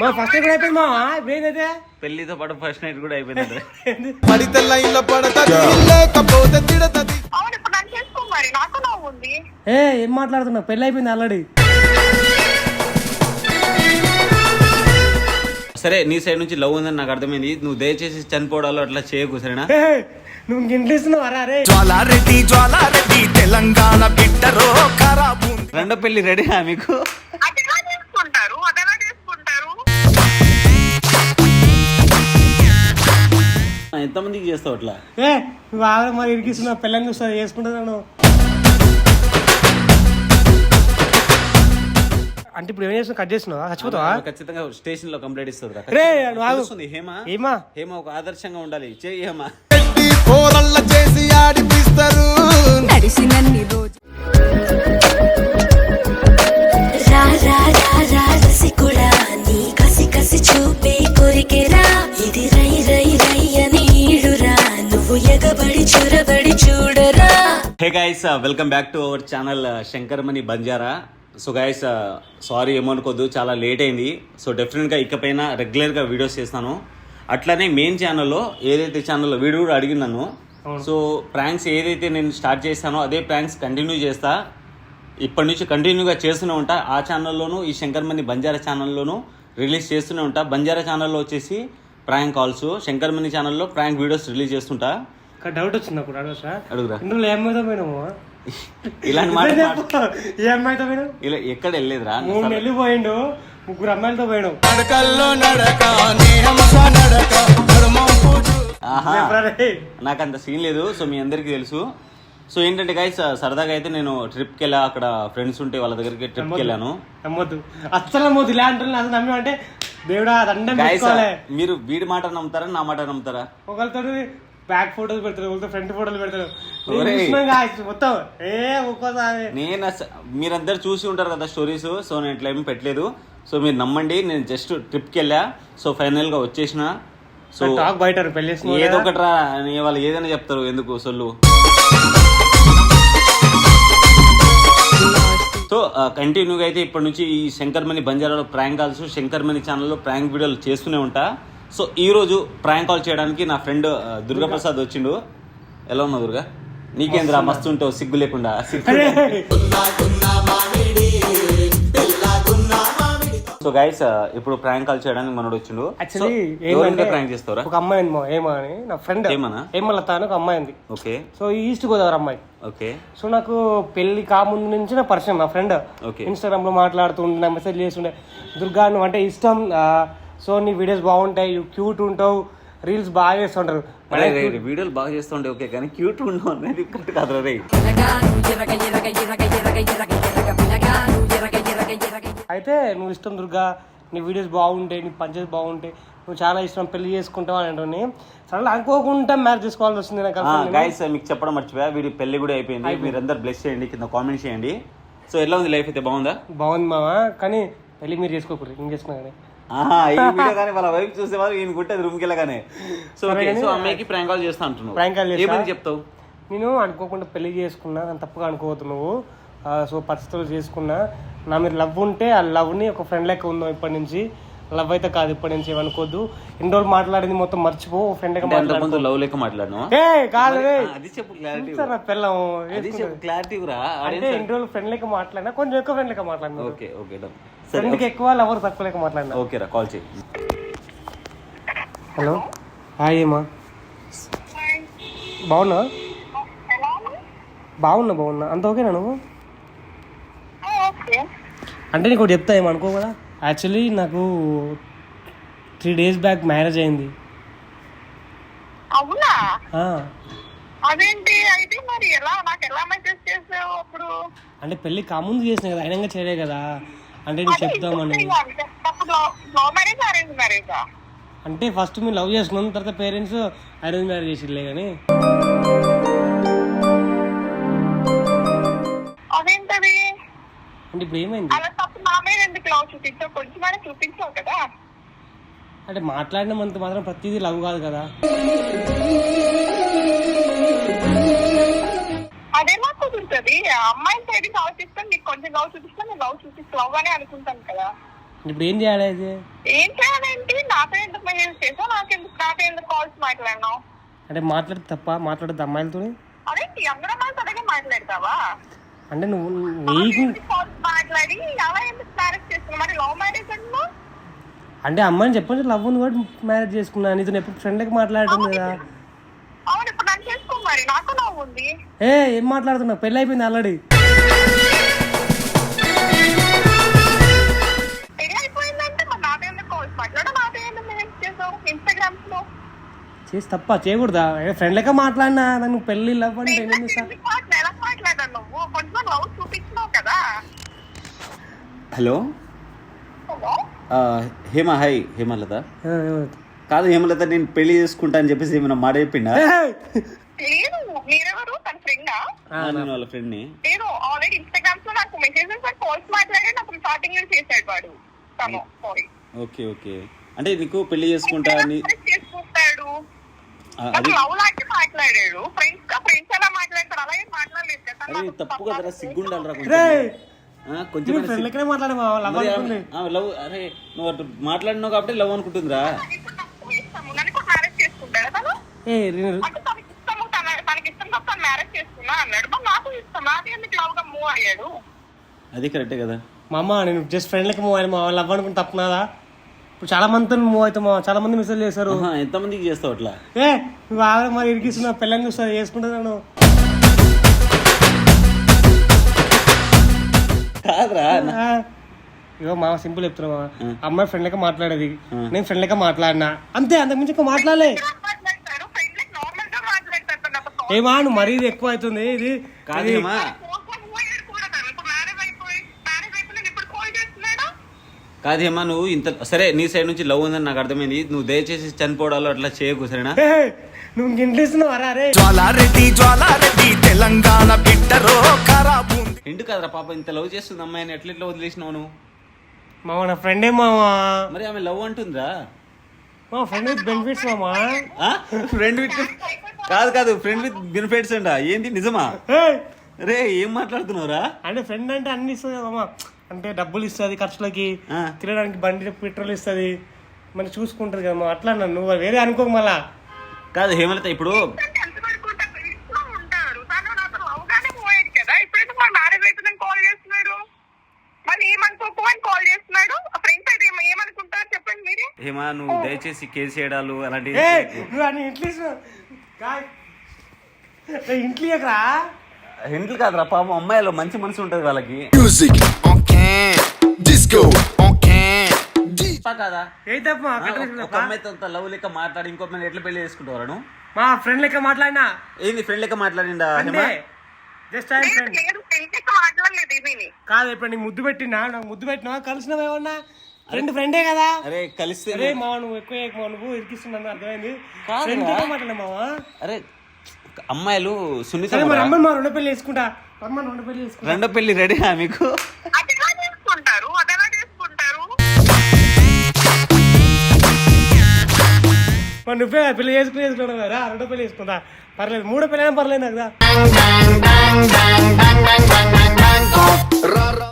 మా ఫస్ట్ కూడా అయిపోయింది మా పెళ్ళితో పాటు ఫస్ట్ నైట్ కూడా అయిపోయింది పడితే లైన్లో పడతది లేకపోతే తిడతది అవును ఇప్పుడు నన్ను చేసుకో మరి. నాకు నవ్వు ఉంది. ఏ ఏం మాట్లాడుతున్నావు? పెళ్ళి అయిపోయింది ఆల్రెడీ సరే నీ సైడ్ నుంచి లవ్ ఉందని నాకు అర్థమైంది. నువ్వు దయచేసి చనిపోవడాలు అట్లా చేయకు సరేనా? నువ్వు ఇంట్లో తెలంగాణ రెండో పెళ్ళి రెడీనా మీకు? ఎంతమందికి చేస్తావు అట్లా? ఏ ఆవిడ మరి ఇరికిస్తున్నావు పిల్లని చూస్తావు చేసుకుంటున్నాను అంటే ఇప్పుడు ఏం చేస్తున్నావు? కట్ చేస్తున్నావా? చచ్చిపోతావా? ఖచ్చితంగా స్టేషన్లో కంప్లైంట్ ఇస్తుంది రే, నువ్వు ఆగు. తెలుస్తుంది హేమ? ఏమా హేమ ఒక ఆదర్శంగా ఉండాలి. చేయి హేమ. చేసి ఆడిపిస్తారు. నడిసినన్ని రోజు చొరబడి చూడరా. Hey guys welcome back to our channel Shankar Mani Banjara so guys sorry ఏమనుకోద్దు చాలా లేట్ అయింది. సో డెఫినెట్గా ఇకపైన రెగ్యులర్గా వీడియోస్ చేస్తాను. అట్లానే మెయిన్ ఛానల్లో ఏదైతే ఛానల్లో వీడియో కూడా అడిగినాను సో ప్రాంక్స్ ఏదైతే నేను స్టార్ట్ చేస్తానో అదే ప్రాంక్స్ కంటిన్యూ చేస్తా. ఇప్పటి నుంచి కంటిన్యూగా చేస్తూనే ఉంటా. ఆ ఛానల్లోనూ ఈ శంకర్ మణి బంజారా ఛానల్లోనూ రిలీజ్ చేస్తూనే ఉంటా. బంజారా ఛానల్లో వచ్చేసి ప్రాంక్ కాల్స్ శంకర్ మణి ఛానల్లో ప్రాంక్ వీడియోస్ రిలీజ్ చేస్తుంటా. డౌట్ వచ్చింది అప్పుడు అడగచ్చా? అడుగురా. ఇందులో ఏ అమ్మాయితో పోయినాము ఇలాంటి మాట. ఏ అమ్మాయితో పోయినావు? ఇలా ఎక్కడ వెళ్ళలేదురా మూడు నెలలు పోయిండు ముగ్గురు అమ్మాయిలతో పోయినావు. నడకల్లో నడక నేహంస నడక ధర్మం పూజు. ఆహా. చెప్పరా రే? నాకు అంత సీన్ లేదు సో మీ అందరికీ తెలుసు. సో ఏంటంటే గైస్ సరదాగా అయితే నేను ట్రిప్కి వెళ్ళా అక్కడ ఫ్రెండ్స్ ఉంటే వాళ్ళ దగ్గరికి ట్రిప్కి వెళ్ళాను. నమ్మొద్దు. అస్సలు నమ్మొద్దు. ఇలా అంటున్నా అసలు నమ్మి అంటే దేవుడా దండం మీరు వీడి మాట నమ్ముతారా నా మాట నమ్ముతారా? ఒకరితో బ్యాక్ ఫోటోలు పెడతారు ఒకరితో ఫ్రంట్ ఫోటోలు పెడతారు. ఒరేయ్. మొత్తం. ఏ ఒక్కోసారి. నేను అస- మీరందరు చూసి ఉంటారు కదా స్టోరీస్ సో నేను ఇట్లా ఏమీ పెట్టలేదు. సో మీరు నమ్మండి నేను జస్ట్ ట్రిప్కి వెళ్ళా. సో ఫైనల్గా వచ్చేసిన. సో టాక్ బయట పెళ్ళి ఏదో? ఒకటి రా అని వాళ్ళు ఏదైనా చెప్తారు ఎందుకు సొల్లు? సో కంటిన్యూగా అయితే ఇప్పటి నుంచి ఈ శంకర్మణి బంజారాలో ప్రాంక్ కాల్స్ శంకర్మణి ఛానల్లో ప్రాంక్ వీడియోలు చేస్తూనే ఉంటా. సో ఈ రోజు ప్రాంక్ కాల్ చేయడానికి నా ఫ్రెండ్ దుర్గాప్రసాద్ వచ్చిండు. ఎలా ఉన్నావు దుర్గా? నీకేంద్రా మస్తు ఉంటావు సిగ్గు లేకుండా. సో గైస్ ఇప్పుడు ప్రాంక్ కాల్ చేయడానికి మనోడు వచ్చిండు. యాక్చువల్లీ ఎవరైనా ప్రాంక్ చేస్తారా ఒక అమ్మాయి ఉంది మా ఏమా అని. నా ఫ్రెండ్ ఏమనా? ఏమలత అని ఒక అమ్మాయి ఉంది. ఓకే. సో ఈస్ట్ గోదావరి అమ్మాయి. ఓకే. సో నాకు పెళ్ళి కాముందు నుంచి నా పరిచయం నా ఫ్రెండ్ Okay. ఇన్స్టాగ్రామ్లో మాట్లాడుతుండే మెసేజ్ చేస్తుండే. దుర్గా నువ్వు అంటే ఇష్టం ఆ, సో నీ వీడియోస్ బాగుంటాయి క్యూట్ ఉంటావు రీల్స్ బాగా చేస్తుంటారు. వీడియోలు బాగా చేస్తుండే ఓకే కానీ క్యూట్ ఉండవు అనేది కరెక్ట్ కాదు రే. అయితే నువ్వు ఇష్టం దుర్గా నీ వీడియోస్ బాగుంటాయి నీ పంచెస్ బాగుంటాయి నువ్వు చాలా ఇష్టం పెళ్ళి చేసుకుంటావు అని అంటుంది సరే అనుకోకుండా మ్యారేజ్ చేసుకోవాల్సి వస్తుంది నాకు. గైస్ మీకు చెప్పడం మర్చిపోయా వీడి పెళ్ళి కూడా అయిపోయింది మీరందరు బ్లెస్ చేయండి కింద కామెంట్ చేయండి. సో ఎలా ఉంది లైఫ్ అయితే బాగుందా? బాగుంది మామ కానీ పెళ్ళి మీరు చేసుకోకూడదు ఏం చేసుకున్నా కానీ. ఈ వీడియో కానీ వాళ్ళ వైఫ్ చూసే వాళ్ళు ఈయన గుట్టేది రూమ్కి వెళ్ళగానే సో ఓకే సో అమ్మాయికి ప్రాంక్ కాల్ చేస్తా అంటున్నావు. Prank call చేస్తా. ఏమని చెప్తావు? నేను అనుకోకుండా పెళ్ళి చేసుకున్నా నన్ను తప్పుగా అనుకోవద్దు నువ్వు. ఆ, సో పరిస్థితులు చేసుకున్నా. నా మీద లవ్ ఉంటే ఆ లవ్ని ఒక ఫ్రెండ్ లెక్క ఉందాం ఇప్పటి నుంచి. లవ్ అయితే కాదు ఇప్పటి నుంచి ఏమనుకోవద్దు ఎన్ని రోజులు మాట్లాడింది మొత్తం మర్చిపో ఫ్రెండ్ లెక్క అంటే మాట్లాడు అంతకుముందు లవ్ లెక్క మాట్లాడినా ఏ కాదు రే. అది చెప్పు క్లారిటీ చూస్తారా నా పిల్లం అది చెప్పు క్లారిటీ రా అంటే ఎన్ని రోజులు ఫ్రెండ్ లెక్క మాట్లాడినా కొంచెం ఎక్కువ ఫ్రెండ్ లెక్క మాట్లాడినా. Okay okay done. ఫ్రెండ్కి ఎక్కువ లవర్ తక్కువ లెక్క మాట్లాడినా. ఓకే రా కాల్ చేయి. హలో. హాయ్ ఏమా. బాగున్నా? బాగున్నా బాగున్నా. అంత ఓకేనా నువ్వు? అంటే నీకు ఒకటి చెప్తా ఏమనుకో కదా. యాక్చువల్లీ నాకు త్రీ డేస్ బ్యాక్ మ్యారేజ్ అయింది. అవునా? ఆ, అదేంటి? అయితే మరి ఎలా? నాకు ఎలా మెసేజ్ చేసావు అప్పుడు? అంటే పెళ్ళి కాముందు చేసిన కదా అయినా చేయలే కదా. అంటే నీకు చెప్తామని అంటే ఫస్ట్ మీరు లవ్ చేసుకున్నాం తర్వాత పేరెంట్స్ అరేంజ్ మ్యారేజ్ చేసిలే కానీ అదేంటది? అంటే ఇప్పుడు ఏమైంది? అలా తప్పు నా మీద ఎందుకు లవ్ చూపించావు? కొంచెమైనా చూపించావు కదా. అంటే మాట్లాడినంత మాత్రం ప్రతిదీ లవ్ కాదు కదా. కుదురుతుంది ఆ అమ్మాయి సైడ్ ఆలోచిస్తే నీకు కొంచెం లవ్ చూపిస్తే నేను లవ్ చూపిస్తే లవ్ అనే అనుకుంటాను కదా. ఇప్పుడు ఏం చేయాలి అయితే ఏం చేయాలంటే నాతో ఎందుకు మెసేజ్ చేసావు? నాకెందుకు నాతో ఎందుకు కాల్స్ మాట్లాడినావు? అంటే మాట్లాడితే తప్ప మాట్లాడద్దు అమ్మాయిలతో అదేంటి అందరం మనతో అలాగే మాట్లాడతావా? అంటే నువ్వు నీకు కాల్స్ మాట్లాడి అలా ఎందుకు మ్యారేజ్ చేసుకున్నావు మరి లవ్ మ్యారేజ్ అంటే అమ్మాయిని చెప్పొచ్చు లవ్ ఉంది కూడా మ్యారేజ్ చేసుకున్నా. నీతో ఎప్పుడు ఫ్రెండ్కి మాట్లాడటం కదా అవును ఇప్పుడు నన్ను చేసుకో మరి నాకు నవ్వు ఉంది. ఏ ఏం మాట్లాడుతున్నావు? పెళ్ళి అయిపోయింది ఆల్రెడీ పెళ్ళి అయిపోయిందంటే మరి నాతో ఎందుకు కాల్స్ మాట్లాడు నాతో ఎందుకు మెసేజ్ చేసావు ఇన్స్టాగ్రామ్స్లో చేసి తప్ప చేయకూడదా? ఫ్రెండ్ లెక్క మాట్లాడినా నన్ను పెళ్ళి లవ్ అంటే ఏం చేస్తా? ఎందుకు మాట్లా- ఎలా మాట్లాడాను నువ్వు? కొంచెం లవ్ చూపించినావు కదా. హలో? హలో? ఆ, హేమ హాయ్ హేమలత? కాదు హేమలత నేను పెళ్ళి చేసుకుంటా అని చెప్పేసి ఏమైనా మాట చెప్పిండా? ఏయ్! లేదు మీరెవరు? తన ఫ్రెండా నేను వాళ్ళ ఫ్రెండ్ని నేను ఆల్రెడీ ఇన్స్టాగ్రామ్స్లో నాకు మెసేజెస్ అండ్ కాల్స్ మాట్లాడి నాకు స్టార్టింగ్లో చేశాడు వాడు తను సారీ ఓకే ఓకే. అంటే నీకు పెళ్ళి చేసుకుంటా అని చేసుకుంటాడు. లవ్ లాంటి మాట్లాడాడు. ఫ్రెండ్స్ ఫ్రెండ్స్ మాట్లాడతారు అలాగే మాట్లాడలేదు కదా తప్పు కదరా! కొంచెం. కొంచెం లవ్ అరే నువ్వు అటు మాట్లాడినావు కాబట్టి లవ్ అనుకుంటుందిరా నాకు ఇష్టము నన్ను కూడా మ్యారేజ్ చేసుకుంటాడు తను ఏ నేను- అంటే తనకి ఇష్టము తన తనకి ఇష్టం కాబట్టి తను అన్నాడు ఎందుకు మూవ్ అయ్యాడు? అది కరెక్టే కదా. మా అమ్మ నేను జస్ట్ ఫ్రెండ్ లెక్క మూవ్ అయ్యాను. మా లవ్ అనుకుని తప్పునాదా? ఇప్పుడు చాలా మందితో మూవ్ అవుతాం మా చాలా మంది మెసేజ్ చేశారు. ఆహా, ఎంతమందికి చేస్తావు అట్లా? ఏ నువ్వు ఆవిడ మరి ఇరికిస్తున్నా పిల్లని చూస్తా చేసుకుంటున్నాను కాదురా ఆ, ఇగో మా సింపుల్ చెప్తున్నా మామ. అమ్మాయి ఫ్రెండ్ లెక్క మాట్లాడేది. నేను ఫ్రెండ్ లెక్క మాట్లాడినా. అంతే అంతకు మించి ఇంకా మాట్లాడలే మాట్లాడతారు ఫ్రెండ్ లైక్ నార్మల్గా మాట్లాడతారు తను నాకు ఏమా నువ్వు మరీ ఇది ఎక్కువ అవుతుంది ఇది కాదు ఇది- హేమ ఫోన్ మూవ్ అయ్యాడు కూడా తను ఇప్పుడు మ్యారేజ్ అయిపోయి మ్యారేజ్ అయిపోయి ఇప్పుడు కాల్ చేస్తున్నాడు. కాదు హేమ నువ్వు ఇంత సరే నీ సైడ్ నుంచి లవ్ ఉందని నాకు అర్థమైంది. నువ్వు దయచేసి చనిపోవడాలు అట్లా చేయకు సరేనా? నువ్వు తెలంగాణ బిడ్డరో ఖరాబు ఇంటి కాదురా పాప ఇంత లవ్ చేస్తుంది అమ్మాయిని? ఎట్లా ఎట్లా వదిలేసినావు నువ్వు? మామ నా ఫ్రెండే మామా. మరి ఆమె లవ్ అంటుందిరా మా ఫ్రెండ్ విత్ బెనిఫిట్స్ మామా. ఫ్రెండ్ విత్ కాదు కాదు ఫ్రెండ్ విత్ బెనిఫిట్స్ అంట. ఏంటి నిజమా? రే ఏం మాట్లాడుతున్నావురా? అంటే ఫ్రెండ్ అంటే అన్ని ఇస్తుంది మామ అంటే డబ్బులు ఇస్తుంది ఖర్చులకి. తినడానికి బండి పెట్రోల్ ఇస్తుంది. మనం చూసుకుంటుంది కదా అట్లా నన్ను నువ్వు వేరే అనుకోకు మళ్ళా. కాదు హేమలత ఇప్పుడు కదా హేమ నువ్వు దయచేసి కేసు చేయడాలు అలాంటివి ఇంట్లో. ఏ, ఇంట్లో కాదురా పాపం అమ్మాయిలో మంచి మనసు ఉంటుంది వాళ్ళకి. మ్యూజిక్ ఓకే డిస్కో ఓకే కాదా. ఏ తప్ప ఒక ఇస్తున్నావా? అమ్మాయితో అంత లవ్ లెక్క మాట్లాడి ఇంకో అమ్మాయిని ఎట్లా పెళ్ళి చేసుకుంటావు నువ్వు? మా ఫ్రెండ్ లెక్క మాట్లాడినా? ఏంది ఫ్రెండ్ లెక్క మాట్లాడిండా హేమ? అంతే జస్ట్ ఆయన ఫ్రెండ్ మాట్లాడలేదు ఇది కాదు ఇప్పుడు నీకు ముద్దు పెట్టినా? నాకు ముద్దు పెట్టినా కలిసినావు ఏమన్నా ఫ్రెండ్ ఫ్రెండే కదా? అరే కలిస్తే అరే మావ నువ్వు ఎక్కువ ఎక్కువ నువ్వు ఇరికిస్తున్నాను అర్థమైంది. ఫ్రెండ్తో మాట్లాడినా మావా. అరే అమ్మాయిలు సున్నితం మరి అమ్మని మా రెండు పెళ్ళి చేసుకుంటా. అమ్మని రెండు పెళ్ళి చేసుకుంటా. రెండో పెళ్ళి రెడీనా మీకు? మరి నువ్వే కదా పెళ్ళి చేసుకుని చేసుకున్నావు కదా రెండో పెళ్ళి చేసుకుంటా. పర్లేదు మూడో పెళ్ళి అయినా పర్లేదు నాకు రా.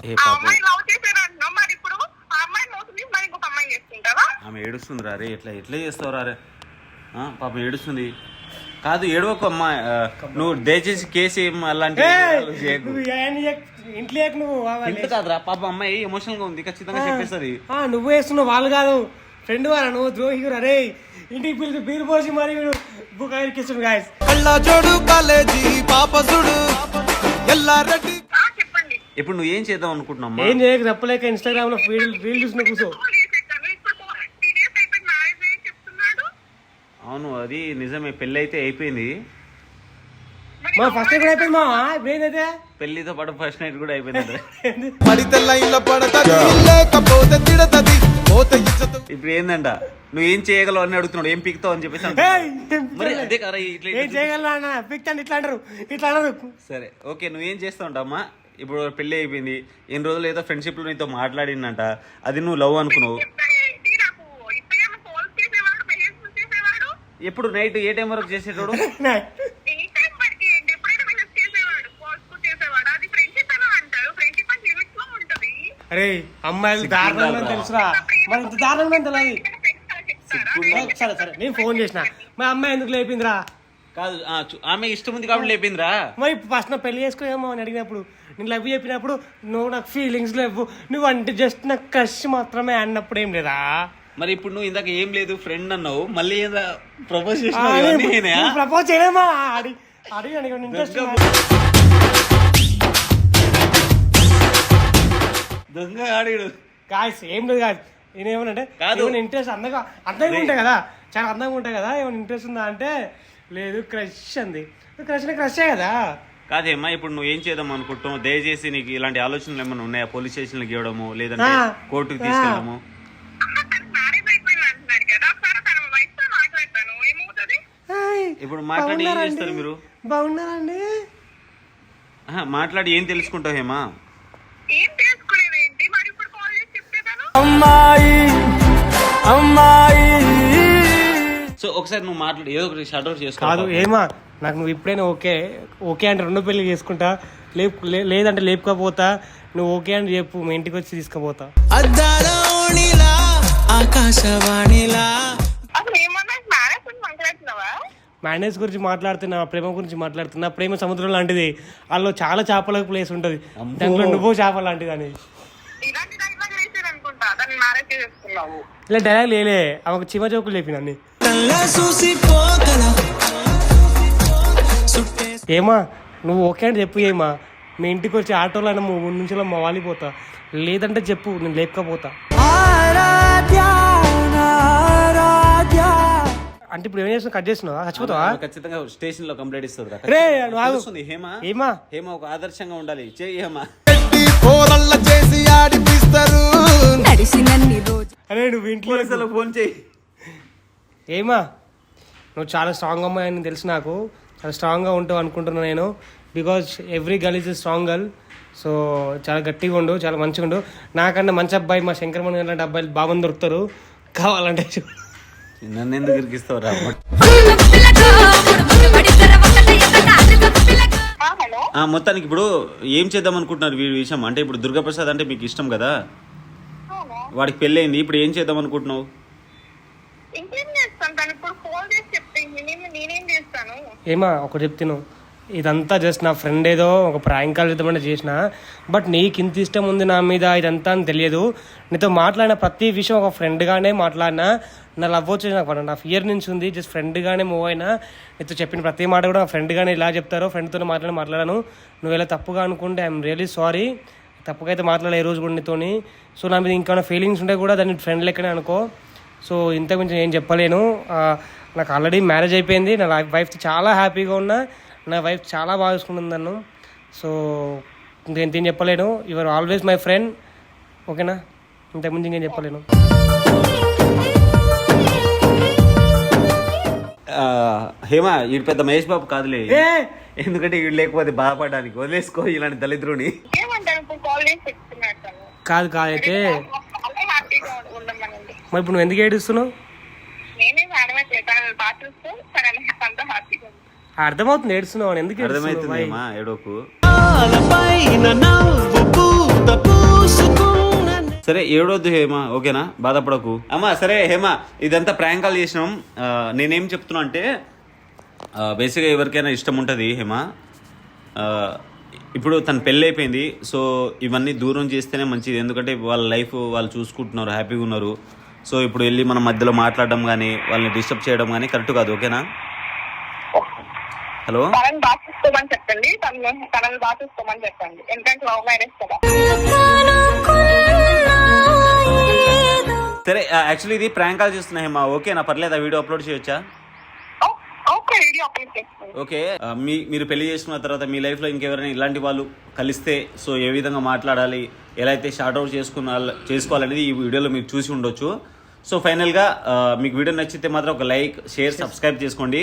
ఏ ఆ పాపం అమ్మాయి లవ్ చేశారు అంటున్నావు మరి ఇప్పుడు ఆ అమ్మాయి మోసం చేసి మరి ఇంకొక అమ్మాయి చేసుకుంటావా ఆమె ఏడుస్తుంది రా ఎట్లా ఎట్లా చేస్తావు రే పాపం ఏడుస్తుంది. కాదు ఏడవకు అమ్మా. నువ్వు దయచేసి కేసు అలాంటి నువ్వు ఇంట్లో నువ్వు కావాలి. ఇంటి కాదురా పాప అమ్మాయి ఎమోషనల్గా ఉంది ఖచ్చితంగా చెప్పేస్తుంది. ఆ, నువ్వు వేస్తున్నావు వాళ్ళు కాదు. ఫ్రెండ్ వారా నువ్వు ద్రోహిగురు అరే ఇంటికి పిలిచి బీరు పోసి మరి వీడు బుక్ గాయస్ కళ్ళ జోడు కాలేజీ పాపసుడు. ఎల్లారెడ్డి ఆ, చెప్పండి. ఇప్పుడు నువ్వు ఏం చేద్దాం అనుకుంటున్నావు ఏం చేయక తప్పలేక ఇన్స్టాగ్రామ్లో రీల్ రీల్ చూసిన కూర్చో కాల్ చేసేసాను ఇప్పుడు త్రీ డేస్ అయిపోయింది మ్యారేజ్ అయ్యి చెప్తున్నాడు అవును అది నిజమే. పెళ్ళి అయితే అయిపోయింది మా ఫస్ట్ ఎక్కడ అయిపోయింది మా ఇప్పుడు ఏంటైతే పెళ్ళితో పాటు ఫస్ట్ నైట్ కూడా అయిపోయింది? పడితే లైన్లో పడతది లేకపోతే తిడతది పోతే ఇచ్చత ఇప్పుడు ఏందంట? నువ్వు ఏం చేయగలవు అని అడుగుతున్నాడు ఏం పీకుతావు అని చెప్పేసి ఏయ్, అంటున్నాడు. ఏం మరి చేయలే. అదే కదా ఇట్లా ఏం చేయగలరా అన్న పిక్చర్ ఇట్లా అంటారు ఇట్లా అనరు సరే ఓకే నువ్వేం చేస్తావు అమ్మా ఇప్పుడు పెళ్ళి అయిపోయింది. ఎన్ని రోజులు ఏదో ఫ్రెండ్షిప్లో నీతో మాట్లాడిందంట. అది నువ్వు లవ్ అనుకున్నావు ఏంటి నాకు ఇప్పుడేమో కాల్స్ చేసేవాడు మెసేజ్ చేసేవాడు ఎప్పుడు నైట్ ఏ టైం వరకు చేసేటోడు? అరే అమ్మాయిలు దారుణంగా తెలుసురా. మరి ఇంత దారుణంగా తెలియదు సరే సరే నేను ఫోన్ చేసిన. మా అమ్మాయి ఎందుకు లేపిందిరా? కాదు ఆ, చు- ఆమె ఇష్టం ఉంది కాబట్టి లేపిందిరా. మరి ఫస్ట్ నా పెళ్ళి చేసుకోయేమో అని అడిగినప్పుడు నేను లవ్ చెప్పినప్పుడు నువ్వు నాకు ఫీలింగ్స్ లేవు. నువ్వు అంటే జస్ట్ నాకు క్రష్ మాత్రమే అన్నప్పుడు ఏం లేదా? మరి ఇప్పుడు నువ్వు ఇందాక ఏం లేదు ఫ్రెండ్ అన్నావు. మళ్ళీ ప్రపోజ్ చేసినావు ప్రపోజ్ చేయలేమా? దొంగ ఆడిడు. గాయస్ ఏం లేదు గాయస్ నేను ఏమనంటే కాదు. ఇంట్రెస్ట్ అందంగా అందంగా ఉంటాయి కదా చాలా అందంగా ఉంటాయి కదా ఏమైనా ఇంట్రెస్ట్ ఉందా? అంటే లేదు క్రష్ అంది. క్రష్ క్రషే కదా. కాదేమ్మా ఇప్పుడు నువ్వు ఏం చేద్దాం అనుకుంటున్నావు? దయచేసి నీకు ఇలాంటి ఆలోచనలు ఏమైనా ఉన్నాయా? పోలీస్ స్టేషన్కి ఇవ్వడము లేదంటే కోర్టుకి. తీసుకెళ్ళడము మ్యారేజ్ అయిపోయింది అంటున్నాడు కదా ఒకసారి తన వైఫ్తో మాట్లాడతాను ఏమవుతుంది హాయ్, ఇప్పుడు మాట్లాడి ఏం చేస్తారు? మీరు? బాగున్నారండి? ఆహా, మాట్లాడి ఏం తెలుసుకుంటావు హేమా? ఏం తెలుసుకునేది ఏంటి మరి ఇప్పుడు కాల్ చేసి చెప్తేదాను అమ్మాయి అమ్మాయి. సో ఒకసారి నువ్వు మాట్లాడి ఏదో ఒకటి షార్ట్ అవుట్ చేసుకో కాదు ఏమా నాకు నువ్వు ఇప్పుడైనా ఓకే ఓకే అంటే రెండో పెళ్ళి చేసుకుంటా లేపు లే- లేదంటే లేపుకపోతా నువ్వు ఓకే అని చెప్పు మీ ఇంటికి వచ్చి తీసుకుపోతా. ఆకాశవాణిలా అసలు ఏమన్నా మ్యారేజ్ గురించి మాట్లాడుతున్నావా మ్యానేజ్ గురించి మాట్లాడుతున్నా ప్రేమ గురించి మాట్లాడుతున్నా ప్రేమ సముద్రం లాంటిది. అందులో చాలా చేపల ప్లేస్ ఉంటుంది. దాంట్లో నువ్వు చేప లాంటిది అని ఇలా డైలాగ్ లేలే. ఆమెకు చిమ జోకులు అన్ని. సుట్టే ఏమా నువ్వు ఓకే అంటే చెప్పు ఏమా. మీ ఇంటికి వచ్చి ఆటోలో అయినా మూడు నుంచి మా వాలిపోతా లేదంటే చెప్పు నేను లేకపోతా. అంటే ఇప్పుడు ఏం చేస్తున్నావు? కట్ చేస్తున్నావా? చచ్చిపోతావా? ఖచ్చితంగా స్టేషన్లో కంప్లైంట్ ఇస్తుంది రే నువ్వు హేమ? ఏమా హేమ ఒక ఆదర్శంగా ఉండాలి. చేయి హేమ. పోరల్ల చేసి ఆడిపిస్తారు నడిసినన్ని రోజు అరే నువ్వు ఇంట్లో ఫోన్ చేయి ఏమా నువ్వు చాలా స్ట్రాంగ్ అమ్మాయి అని తెలుసు నాకు. చాలా స్ట్రాంగ్గా ఉంటావు అనుకుంటున్నాను నేను. Because every girl is strong girl so చాలా గట్టిగా ఉండు చాలా మంచిగా ఉండు. నాకన్నా మంచి అబ్బాయి మా శంకరమణి లాంటి అబ్బాయిలు బాగా దొరుకుతారు. కావాలంటే చూడు. నన్ను ఎందుకు ఇరికిస్తావు రా హలో ఆ, మొత్తానికి ఇప్పుడు ఏం చేద్దాం అనుకుంటున్నారు వీడి విషయం? అంటే ఇప్పుడు దుర్గాప్రసాద్ అంటే మీకు ఇష్టం కదా? వాడికి పెళ్ళయింది ఇప్పుడు ఏం చేద్దాం అనుకుంటున్నావు? ఇంకేం చేస్తాను? తను ఇప్పుడు కాల్ చేసి చెప్తే నేనేం నేనేం చేస్తాను? ఏమా ఒకటి చెప్తాను. ఇదంతా జస్ట్ నా ఫ్రెండ్ ఏదో ఒక ప్రాంక్ కాల్ చేద్దామంటే చేసిన బట్ నీకు ఇంత ఇష్టం ఉంది నా మీద ఇదంతా అని తెలియదు. నీతో మాట్లాడిన ప్రతి విషయం ఒక ఫ్రెండ్గానే మాట్లాడినా నా లవ్ వచ్చేసి నాకు వన్ అండ్ హాఫ్ ఇయర్ నుంచి ఉంది. జస్ట్ ఫ్రెండ్గానే మూవ్ అయినా నీతో చెప్పిన ప్రతి మాట కూడా ఫ్రెండ్గానే ఇలా చెప్తారో ఫ్రెండ్తో మాట్లాడి మాట్లాడాను. నువ్వు ఇలా తప్పుగా అనుకుంటే ఐఎమ్ రియలీ సారీ తప్పుకైతే మాట్లాడే ఈ రోజు కూడా నీతోని. సో నా మీద ఇంకేమైనా ఫీలింగ్స్ ఉంటే కూడా దాన్ని ఫ్రెండ్ లెక్కనే అనుకో. సో ఇంత కొంచెం ఏం చెప్పలేను. నాకు ఆల్రెడీ మ్యారేజ్ అయిపోయింది. నా వైఫ్ చాలా హ్యాపీగా ఉన్నా. నా వైఫ్ చాలా బాగా చూసుకుంటుంది నన్ను. సో ఇంకేం చెప్పలేను. యువర్ ఆల్వేస్ మై ఫ్రెండ్ ఓకేనా ఇంతకుముందు ఇంకేం చెప్పలేను. హేమ వీడు పెద్ద మహేష్ బాబు కాదులే. ఏ! ఎందుకంటే వీడు లేకపోతే బాధపడడానికి వదిలేసుకో ఇలాంటి దళిద్రుని. కాదు కాదు అయితే చాలా హ్యాపీగా ఉండమనండి. మరి ఇప్పుడు నువ్వు ఎందుకు ఏడుస్తున్నావు? అర్థమవుతుంది ఏడుస్తున్నావు అని. ఎందుకు ఏడుస్తున్నావు అర్థమవుతుంది ఏడోకు సరే ఏడవద్దు హేమ ఓకేనా? బాధపడకు. అమ్మా సరే హేమ ఇదంతా ప్రాంక్ కాల్ చేసినాం. నేనేం చెప్తున్నా అంటే బేసిక్గా ఎవరికైనా ఇష్టం ఉంటుంది హేమ. ఇప్పుడు తన పెళ్ళి అయిపోయింది సో ఇవన్నీ దూరం చేస్తేనే మంచిది. ఎందుకంటే వాళ్ళ లైఫ్ వాళ్ళు చూసుకుంటున్నారు హ్యాపీగా ఉన్నారు. సో ఇప్పుడు వెళ్ళి మన మధ్యలో మాట్లాడడం కానీ వాళ్ళని డిస్టర్బ్ చేయడం కానీ కరెక్ట్ కాదు ఓకేనా? హలో చెప్పండి. చెప్పండి. ఎందుకంటే లవ్ మ్యారేజ్ కదా. సరే యాక్చువల్లీ ఇది ప్రాంక్ కాల్ చేస్తున్నా హేమ. ఓకేనా పర్లేదా? వీడియో అప్లోడ్ చేయొచ్చా? Okay okay. ఆ, మీ మీరు పెళ్ళి చేసుకున్న తర్వాత మీ లైఫ్లో ఇంకెవరైనా ఇలాంటి వాళ్ళు కలిస్తే సో ఏ విధంగా మాట్లాడాలి ఎలా అయితే షార్ట్ అవుట్ చేసుకున్న చేసుకోవాలనేది ఈ వీడియోలో మీరు చూసి ఉండొచ్చు. సో ఫైనల్గా ఆ, మీకు వీడియో నచ్చితే మాత్రం ఒక లైక్ షేర్ సబ్స్క్రైబ్ చేసుకోండి.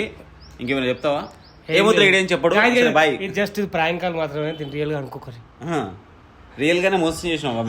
ఇంకేమైనా చెప్తావా? ఏమొద్దు ఏం చెప్పడు. బాయ్ జస్ట్ ప్రాంక్ కాల్ మాత్రమే దీన్ని రియల్గా అనుకోకరి రియల్గానే మోసం చేసినావు